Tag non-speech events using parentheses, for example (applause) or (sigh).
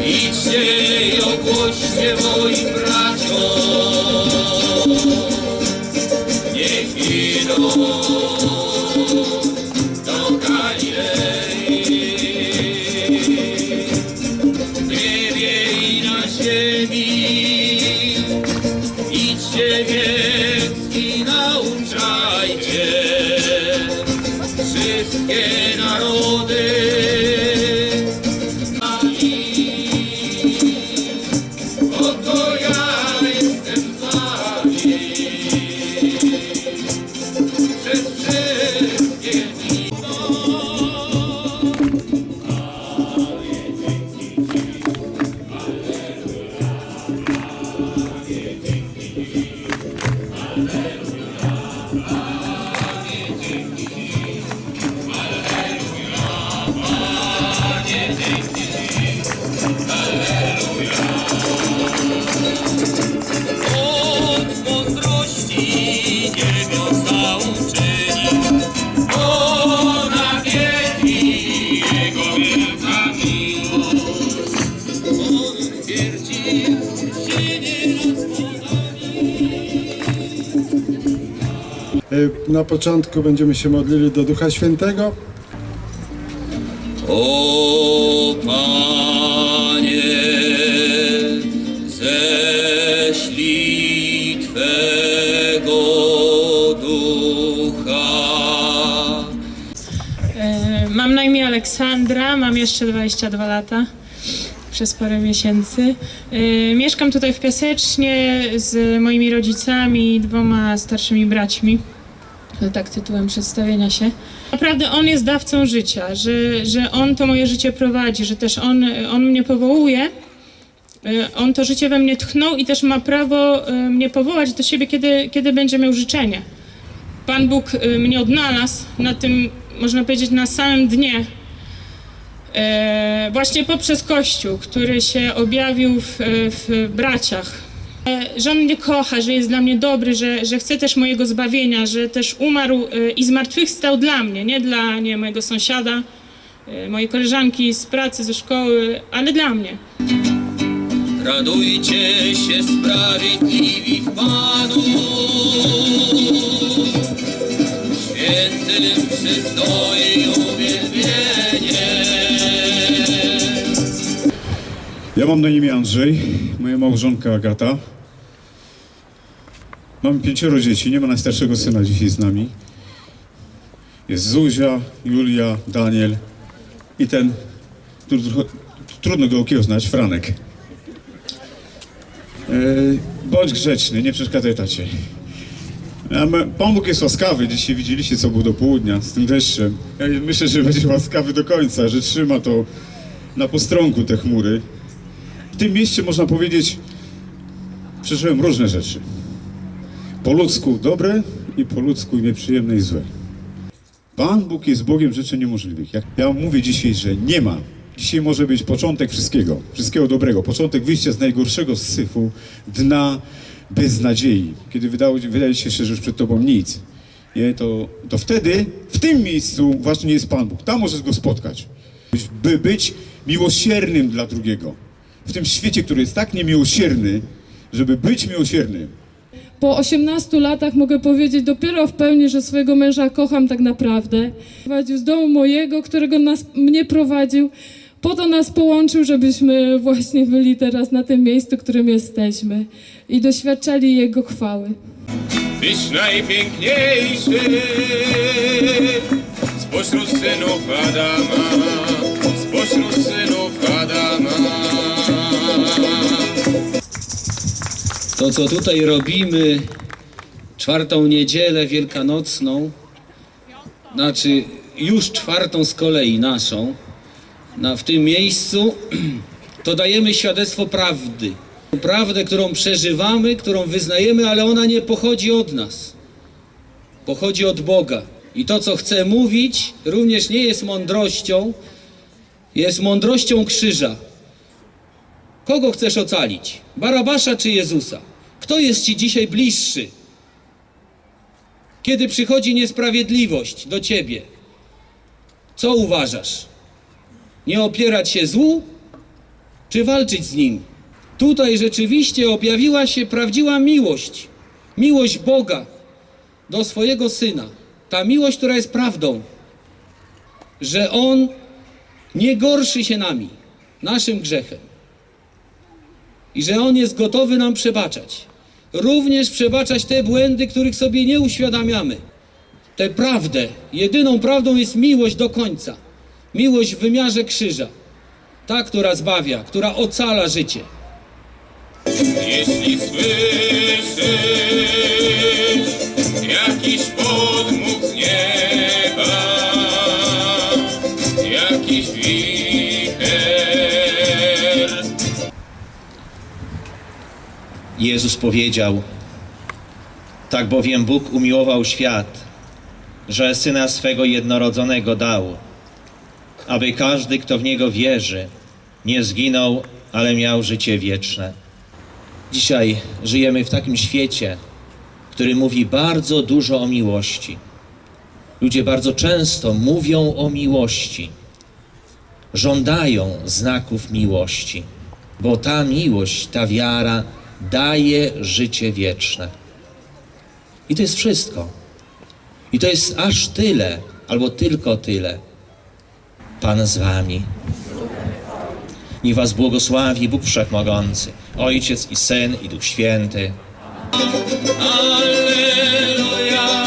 Idźcie i ogłoście moim Na początku będziemy się modlili do Ducha Świętego. O Panie, ześlij Twego Ducha. E, Mam na imię Aleksandra, mam jeszcze 22 lata przez parę miesięcy. E, Mieszkam tutaj w Piasecznie z moimi rodzicami i dwoma starszymi braćmi. Tak tytułem przedstawienia się. Naprawdę on jest dawcą życia, że, że on to moje życie prowadzi, że też on, on mnie powołuje. E, On to życie we mnie tchnął i też ma prawo e, mnie powołać do siebie, kiedy, kiedy będzie miał życzenie. Pan Bóg y, mnie odnalazł na tym, można powiedzieć, na samym dnie, e, właśnie poprzez Kościół, który się objawił w, w braciach. Że On mnie kocha, że jest dla mnie dobry, że, że chce też mojego zbawienia, że też umarł e, i zmartwychwstał dla mnie, nie dla nie, mojego sąsiada, e, mojej koleżanki z pracy, ze szkoły, ale dla mnie. Radujcie się sprawiedliwi w Panu. Świętym przystoi uwielbienie. Ja mam na imię Andrzej, moja małżonka Agata. Mamy pięcioro dzieci, nie ma najstarszego syna dzisiaj z nami. Jest Zuzia, Julia, Daniel i ten, który trochę, trudno go okiełznać, Franek. E, bądź grzeczny, nie przeszkadzaj tacie. Pan Bóg jest łaskawy, dzisiaj widzieliście co było do południa z tym deszczem. Ja myślę, że będzie łaskawy do końca, że trzyma to na postronku te chmury. Tym mieście można powiedzieć, przeżyłem różne rzeczy. Po ludzku dobre i po ludzku nieprzyjemne i złe. Pan Bóg jest Bogiem rzeczy niemożliwych. Jak ja mówię dzisiaj, że nie ma. Dzisiaj może być początek wszystkiego, wszystkiego dobrego. Początek wyjścia z najgorszego syfu, dna beznadziei. Kiedy wydało, wydaje się, że już przed tobą nic. Nie, to, to wtedy, w tym miejscu właśnie jest Pan Bóg. Tam możesz Go spotkać. By być miłosiernym dla drugiego. W tym świecie, który jest tak niemiłosierny, żeby być miłosiernym, Po 18 latach mogę powiedzieć dopiero w pełni, że swojego męża kocham tak naprawdę. Prowadził z domu mojego, którego nas, mnie prowadził. Po to nas połączył, żebyśmy właśnie byli teraz na tym miejscu, którym jesteśmy i doświadczali Jego chwały. Tyś najpiękniejszy spośród synów Adama, Co tutaj robimy, czwartą niedzielę wielkanocną, znaczy już czwartą z kolei naszą, na, w tym miejscu, (clears throat) to dajemy świadectwo prawdy. Prawdę, którą przeżywamy, którą wyznajemy, ale ona nie pochodzi od nas. Pochodzi od Boga. I to, co chcę mówić, również nie jest mądrością, jest mądrością krzyża. Kogo chcesz ocalić? Barabasza czy Jezusa? Kto jest ci dzisiaj bliższy? Kiedy przychodzi niesprawiedliwość do ciebie, co uważasz? Nie opierać się złu, czy walczyć z nim. Tutaj rzeczywiście objawiła się prawdziwa miłość, miłość Boga do swojego syna. Ta miłość, która jest prawdą, że on nie gorszy się nami, naszym grzechem. I że on jest gotowy nam przebaczać. Również przebaczać te błędy, których sobie nie uświadamiamy. Tę prawdę, jedyną prawdą jest miłość do końca. Miłość w wymiarze krzyża. Ta, która zbawia, która ocala życie. Jeśli słyszysz jakiś podmuch Jezus powiedział: Tak bowiem Bóg umiłował świat, że syna swego jednorodzonego dał, aby każdy, kto w niego wierzy, nie zginął, ale miał życie wieczne. Dzisiaj żyjemy w takim świecie, który mówi bardzo dużo o miłości. Ludzie bardzo często mówią o miłości, żądają znaków miłości, bo ta miłość, ta wiara daje życie wieczne. I to jest wszystko. I to jest aż tyle, albo tylko tyle. Pan z wami. Niech was błogosławi Bóg Wszechmogący, Ojciec i Syn i Duch Święty. Alleluja,